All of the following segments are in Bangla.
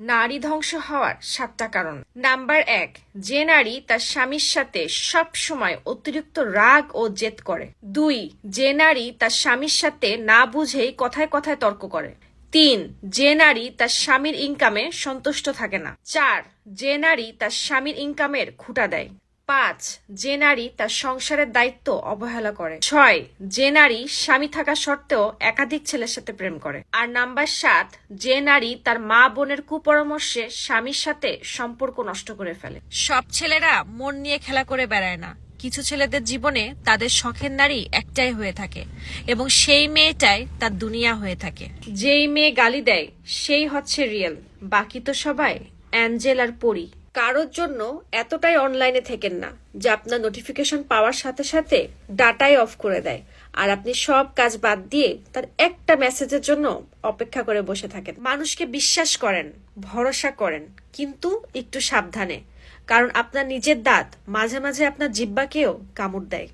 নারী ধ্বংস হওয়ার সাতটা কারণ। নাম্বার এক, যে নারী তার স্বামীর সাথে সব সময় অতিরিক্ত রাগ ও জেদ করে। দুই, যে নারী তার স্বামীর সাথে না বুঝেই কথায় কথায় তর্ক করে। তিন, যে নারী তার স্বামীর ইনকামে সন্তুষ্ট থাকে না। চার, যে নারী তার স্বামীর ইনকামের খুঁটা দেয়। পাঁচ, যে নারী তার সংসারের দায়িত্ব অবহেলা করে। ছয়, যে নারী স্বামী থাকা সত্ত্বেও একাধিক ছেলের সাথে প্রেম করে। আর নাম্বার সাত, যে নারী তার মা বোনের কুপরামর্শে স্বামীর সাথে সম্পর্ক নষ্ট করে ফেলে। সব ছেলেরা মন নিয়ে খেলা করে বেড়ায় না। কিছু ছেলেদের জীবনে তাদের শখের নারী একটাই হয়ে থাকে এবং সেই মেয়েটাই তার দুনিয়া হয়ে থাকে। যেই মেয়ে গালি দেয়, সেই হচ্ছে রিয়েল। বাকি তো সবাই অ্যাঞ্জেল আর পরি। কারোর জন্য এতটাই অনলাইনে থেকেন না, যে আপনার নোটিফিকেশন পাওয়ার সাথে সাথে ডাটাই অফ করে দেয়। আর আপনি সব কাজ বাদ দিয়ে তার একটা মেসেজের জন্য অপেক্ষা করে বসে থাকেন। মানুষকে বিশ্বাস করেন, ভরসা করেন, কিন্তু একটু সাবধানে। কারণ আপনার নিজের দাঁত মাঝে মাঝে আপনার জিব্বাকেও কামড় দেয়।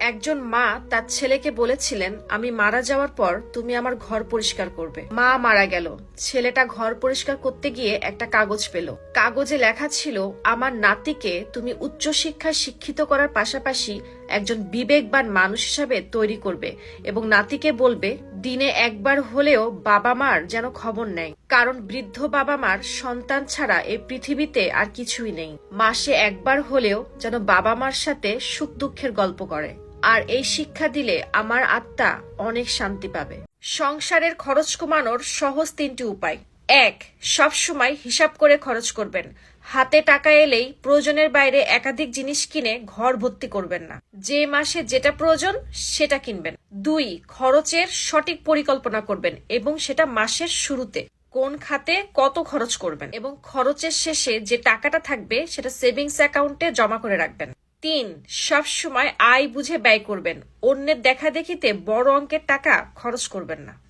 একজন মা তার ছেলেকে বলেছিলেন, আমি মারা যাওয়ার পর তুমি আমার ঘর পরিষ্কার করবে। মা মারা গেল। ছেলেটা ঘর পরিষ্কার করতে গিয়ে একটা কাগজ পেল। কাগজে লেখা ছিল, আমার নাতিকে তুমি উচ্চ উচ্চশিক্ষায় শিক্ষিত করার পাশাপাশি একজন বিবেকবান মানুষ হিসাবে তৈরি করবে এবং নাতিকে বলবে, দিনে একবার হলেও বাবা মার যেন খবর নেয়। কারণ বৃদ্ধ বাবা মার সন্তান ছাড়া এই পৃথিবীতে আর কিছুই নেই। মাসে একবার হলেও যেন বাবা মার সাথে সুখ দুঃখের গল্প করে আর এই শিক্ষা দিলে আমার আত্মা অনেক শান্তি পাবে। সংসারের খরচ কমানোর সহজ তিনটি উপায়। এক, সব সময় হিসাব করে খরচ করবেন। হাতে টাকা এলেই প্রয়োজনের বাইরে একাধিক জিনিস কিনে ঘর ভর্তি করবেন না। যে মাসে যেটা প্রয়োজন, সেটা কিনবেন। দুই, খরচের সঠিক পরিকল্পনা করবেন এবং সেটা মাসের শুরুতে কোন খাতে কত খরচ করবেন এবং খরচের শেষে যে টাকাটা থাকবে, সেটা সেভিংস অ্যাকাউন্টে জমা করে রাখবেন। তিন, সব সময় আয় বুঝে ব্যয় করবেন। অন্যের দেখা দেখিতে বড় অঙ্কের টাকা খরচ করবেন না।